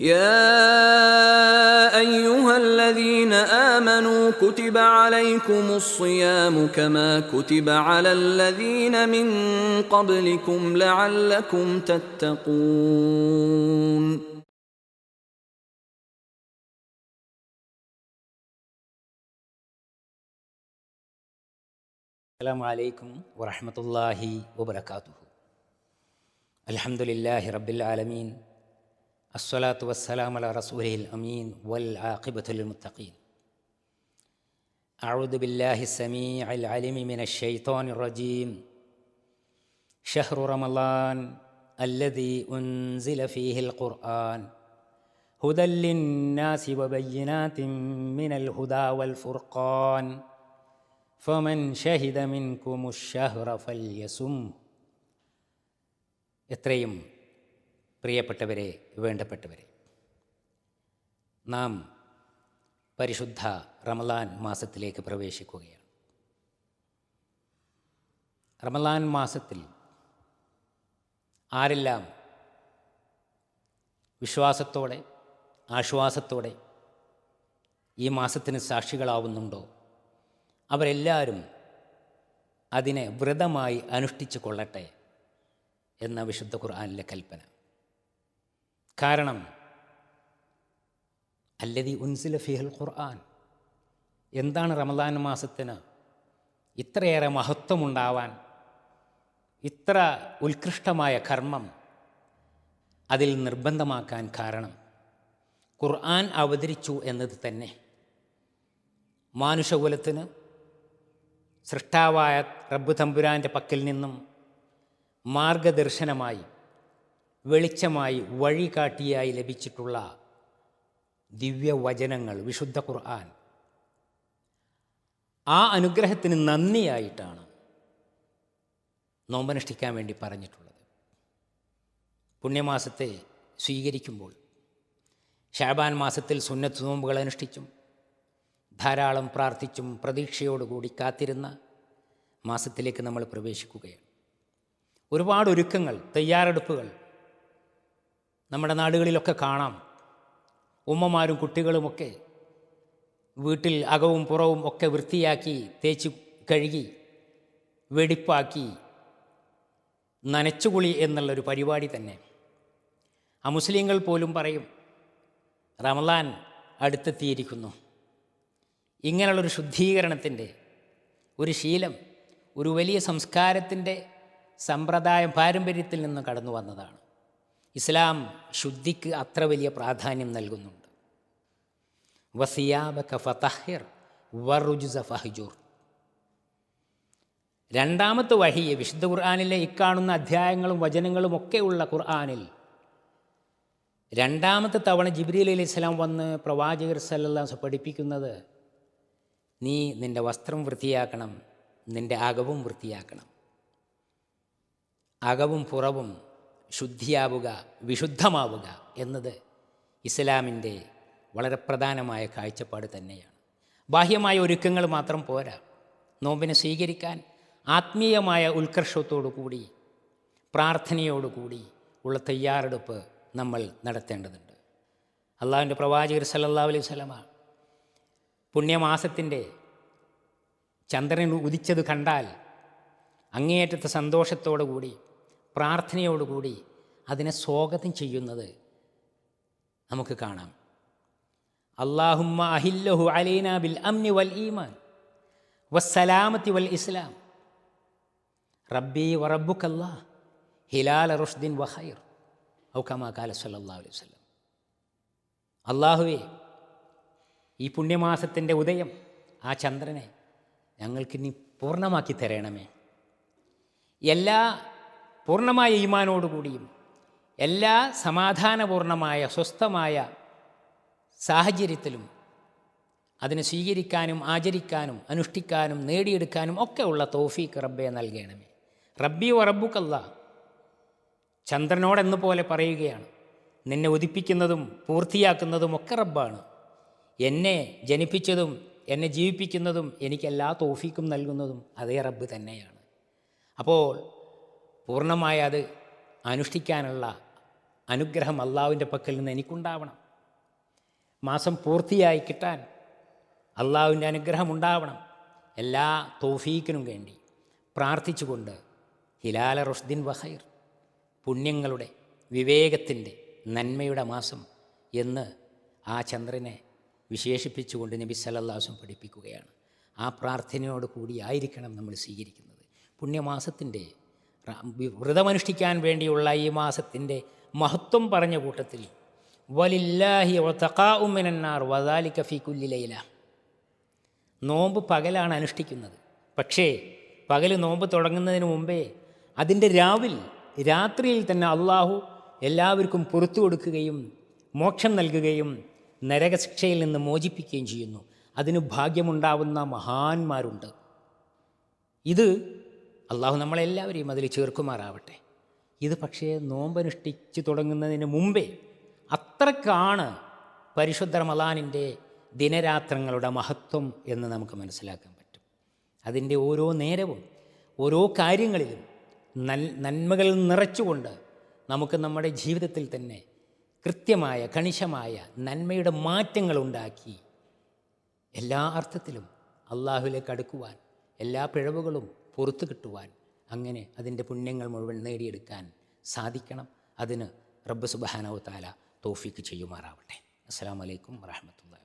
يا أيها الذين آمنوا كتب عليكم الصيام كما كتب على الذين من قبلكم لعلكم تتقون. السلام عليكم ورحمة الله وبركاته. الحمد لله رب العالمين. الصلاة والسلام على رسوله الأمين والعاقبة للمتقين أعوذ بالله السميع العليم من الشيطان الرجيم شهر رمضان الذي أنزل فيه القرآن هدى للناس وبينات من الهدى والفرقان فمن شهد منكم الشهر فليسم എത്രയും പ്രിയപ്പെട്ടവരെ വേണ്ടപ്പെട്ടവരെ. നാം പരിശുദ്ധ റമലാൻ മാസത്തിലേക്ക് പ്രവേശിക്കുകയാണ്. റമലാൻ മാസത്തിൽ ആരെല്ലാം വിശ്വാസത്തോടെ ആശ്വാസത്തോടെ ഈ മാസത്തിന് സാക്ഷികളാവുന്നുണ്ടോ? അവരെല്ലാവരും അതിനെ വ്രതമായി അനുഷ്ഠിച്ചു കൊള്ളട്ടെ എന്ന വിശുദ്ധ ഖുർആാനിലെ കൽപ്പന. കാരണം അല്ലതി ഉൻസില ഫിഹൽ ഖുർആൻ. എന്താണ് റമദാൻ മാസത്തിന് ഇത്രയേറെ മഹത്വമുണ്ടാവാൻ ഇത്ര ഉത്കൃഷ്ടമായ കർമ്മം അതിൽ നിർബന്ധമാക്കാൻ കാരണം? ഖുർആൻ അവതരിച്ചു എന്നത് തന്നെ മാനുഷകുലത്തിന് സൃഷ്ടാവായ റബ്ബു തമ്പുരാന്റെ പക്കൽ നിന്നും മാർഗദർശനമായി വെളിച്ചമായി വഴികാട്ടിയായി ലഭിച്ചിട്ടുള്ള ദിവ്യവചനങ്ങൾ വിശുദ്ധ ഖുർആൻ. ആ അനുഗ്രഹത്തിന് നന്ദിയായിട്ടാണ് നോമ്പനുഷ്ഠിക്കാൻ വേണ്ടി പറഞ്ഞിട്ടുള്ളത്. പുണ്യമാസത്തെ സ്വീകരിക്കുമ്പോൾ ഷാബാൻ മാസത്തിൽ സുന്നത്ത് നോമ്പുകൾ അനുഷ്ഠിച്ചും ധാരാളം പ്രാർത്ഥിച്ചും പ്രതീക്ഷയോടുകൂടി കാത്തിരുന്ന മാസത്തിലേക്ക് നമ്മൾ പ്രവേശിക്കുകയാണ്. ഒരുപാട് ഒരുക്കങ്ങൾ തയ്യാറെടുപ്പുകൾ നമ്മുടെ നാടുകളിലൊക്കെ കാണാം. ഉമ്മമാരും കുട്ടികളുമൊക്കെ വീട്ടിൽ അകവും പുറവും ഒക്കെ വൃത്തിയാക്കി തേച്ച് കഴുകി വെടിപ്പാക്കി നനച്ചുകുളി എന്നുള്ളൊരു പരിപാടി തന്നെ. ആ മുസ്ലിങ്ങൾ പോലും പറയും റമലാൻ അടുത്തെത്തിയിരിക്കുന്നു. ഇങ്ങനെയുള്ളൊരു ശുദ്ധീകരണത്തിന്റെ ഒരു ശീലം ഒരു വലിയ സംസ്കാരത്തിന്റെ സമ്പ്രദായം പാരമ്പര്യത്തിൽ നിന്ന് കടന്നു വന്നതാണ്. ഇസ്ലാം ശുദ്ധിക്ക് അത്ര വലിയ പ്രാധാന്യം നൽകുന്നുണ്ട്. ഫതഹിർ രണ്ടാമത്തെ വഹിയ വിശുദ്ധ ഖുർആാനിലെ ഇക്കാണുന്ന അധ്യായങ്ങളും വചനങ്ങളും ഒക്കെയുള്ള ഖുർആാനിൽ രണ്ടാമത്തെ തവണ ജിബ്രീൽ അലി ഇസ്ലാം വന്ന് പ്രവാചകർ സല്ലാസ് പഠിപ്പിക്കുന്നത് നീ നിന്റെ വസ്ത്രം വൃത്തിയാക്കണം നിന്റെ അകവും വൃത്തിയാക്കണം. അകവും പുറവും ശുദ്ധിയാവുക വിശുദ്ധമാവുക എന്നത് ഇസ്ലാമിന്റെ വളരെ പ്രധാനമായ കാഴ്ചപ്പാട് തന്നെയാണ്. ബാഹ്യമായ ഒരുക്കങ്ങൾ മാത്രം പോരാ. നോമ്പിനെ സ്വീകരിക്കാൻ ആത്മീയമായ ഉത്കർഷത്തോടുകൂടി പ്രാർത്ഥനയോടുകൂടി ഉള്ള തയ്യാറെടുപ്പ് നമ്മൾ നടത്തേണ്ടതുണ്ട്. അള്ളാഹുവിന്റെ പ്രവാചകർ സല്ലല്ലാഹു അലൈഹി സ്വലമ പുണ്യമാസത്തിന്റെ ചന്ദ്രൻ ഉദിച്ചത് കണ്ടാൽ അങ്ങേയറ്റത്തെ സന്തോഷത്തോടു കൂടി പ്രാർത്ഥനയോടുകൂടി അതിനെ സ്വാഗതം ചെയ്യുന്നത് നമുക്ക് കാണാം. അള്ളാഹുമ്മ അഹില്ലഹു അലൈന ബിൽ അംനി വൽ ഈമാൻ വസ്സലാമത്തി വൽ ഇസ്ലാം. റബ്ബി വറബുക്കല്ലാ ഹിലാൽ റുഷ്ദിൻ വഹൈർ ഔക്കമാ കാല സല്ലാ അലൈഹി വല്ലം അള്ളാഹുവേ ഈ പുണ്യമാസത്തിന്റെ ഉദയം ആ ചന്ദ്രനെ ഞങ്ങൾക്ക് ഇനി പൂർണമാക്കി തരണമേ. എല്ലാ പൂർണമായ ഈമാനോടുകൂടിയും എല്ലാ സമാധാനപൂർണമായ സ്വസ്ഥമായ സാഹചര്യത്തിലും അതിനെ സ്വീകരിക്കാനും ആചരിക്കാനും അനുഷ്ഠിക്കാനും നേടിയെടുക്കാനും ഒക്കെ ഉള്ള തോഫീക്ക് റബ്ബെ നൽകണമേ. റബ്ബി റബ്ബുക്കല്ല ചന്ദ്രനോടെന്ന് പോലെ പറയുകയാണ്. നിന്നെ ഉദിപ്പിക്കുന്നതും പൂർത്തിയാക്കുന്നതും ഒക്കെ റബ്ബാണ്. എന്നെ ജനിപ്പിച്ചതും എന്നെ ജീവിപ്പിക്കുന്നതും എനിക്കെല്ലാ തോഫീക്കും നൽകുന്നതും അതേ റബ്ബ് തന്നെയാണ്. അപ്പോൾ പൂർണമായ അത് അനുഷ്ഠിക്കാനുള്ള അനുഗ്രഹം അള്ളാവിന്റെ പക്കൽ നിന്ന് എനിക്കുണ്ടാവണം. മാസം പൂർത്തിയായി കിട്ടാൻ അള്ളാവിന്റെ അനുഗ്രഹം ഉണ്ടാവണം. എല്ലാ തോഫീക്കിനും വേണ്ടി പ്രാർത്ഥിച്ചുകൊണ്ട് ഹിലാല റുഷ്ദിൻ വഹൈർ പുണ്യങ്ങളുടെ വിവേകത്തിന്റെ നന്മയുടെ മാസം എന്ന് ആ ചന്ദ്രനെ വിശേഷിപ്പിച്ചുകൊണ്ട് നബി സല്ലല്ലാഹും പഠിപ്പിക്കുകയാണ്. ആ പ്രാർത്ഥനയോട് കൂടി ആയിരിക്കണം നമ്മൾ സ്വീകരിക്കുന്നത്. പുണ്യമാസത്തിന്റെ വ്രതമനുഷ്ഠിക്കാൻ വേണ്ടിയുള്ള ഈ മാസത്തിന്റെ മഹത്വം പറഞ്ഞ കൂട്ടത്തിൽ വലില്ലാഹി തക്കാഉമിനാർ വദാലി കുല്ലി ലൈല. നോമ്പ് പകലാണ് അനുഷ്ഠിക്കുന്നത്. പക്ഷേ പകൽ നോമ്പ് തുടങ്ങുന്നതിന് മുമ്പേ അതിന്റെ രാവിൽ രാത്രിയിൽ തന്നെ അള്ളാഹു എല്ലാവർക്കും പുറത്തു കൊടുക്കുകയും മോക്ഷം നൽകുകയും നരകശിക്ഷയിൽ നിന്ന് മോചിപ്പിക്കുകയും ചെയ്യുന്നു. അതിന് ഭാഗ്യമുണ്ടാവുന്ന മഹാന്മാരുണ്ട്. ഇത് അള്ളാഹു നമ്മളെല്ലാവരെയും അതിൽ ചേർക്കുമാറാവട്ടെ. ഇത് പക്ഷേ നോമ്പനുഷ്ഠിച്ച് തുടങ്ങുന്നതിന് മുമ്പേ അത്രക്കാണ് പരിശുദ്ധ റമലാനിന്റെ ദിനരാത്രങ്ങളുടെ മഹത്വം എന്ന് നമുക്ക് മനസ്സിലാക്കാൻ പറ്റും. അതിന്റെ ഓരോ നേരവും ഓരോ കാര്യങ്ങളിലും നൽ നന്മകൾ നിറച്ചുകൊണ്ട് നമുക്ക് നമ്മുടെ ജീവിതത്തിൽ തന്നെ കൃത്യമായ കണിശമായ നന്മയുടെ മാറ്റങ്ങൾ ഉണ്ടാക്കി എല്ലാ അർത്ഥത്തിലും അള്ളാഹുലേക്ക് അടുക്കുവാൻ എല്ലാ പിഴവുകളും പുറത്തു കിട്ടുവാൻ അങ്ങനെ അതിന്റെ പുണ്യങ്ങൾ മുഴുവൻ നേടിയെടുക്കാൻ സാധിക്കണം. അതിന് റബ്ബ് സുബാനവ് താല തോഫിക്ക് ചെയ്യുമാറാവട്ടെ. അസ്സാം വലൈക്കും വാഹമത്തല്ലാ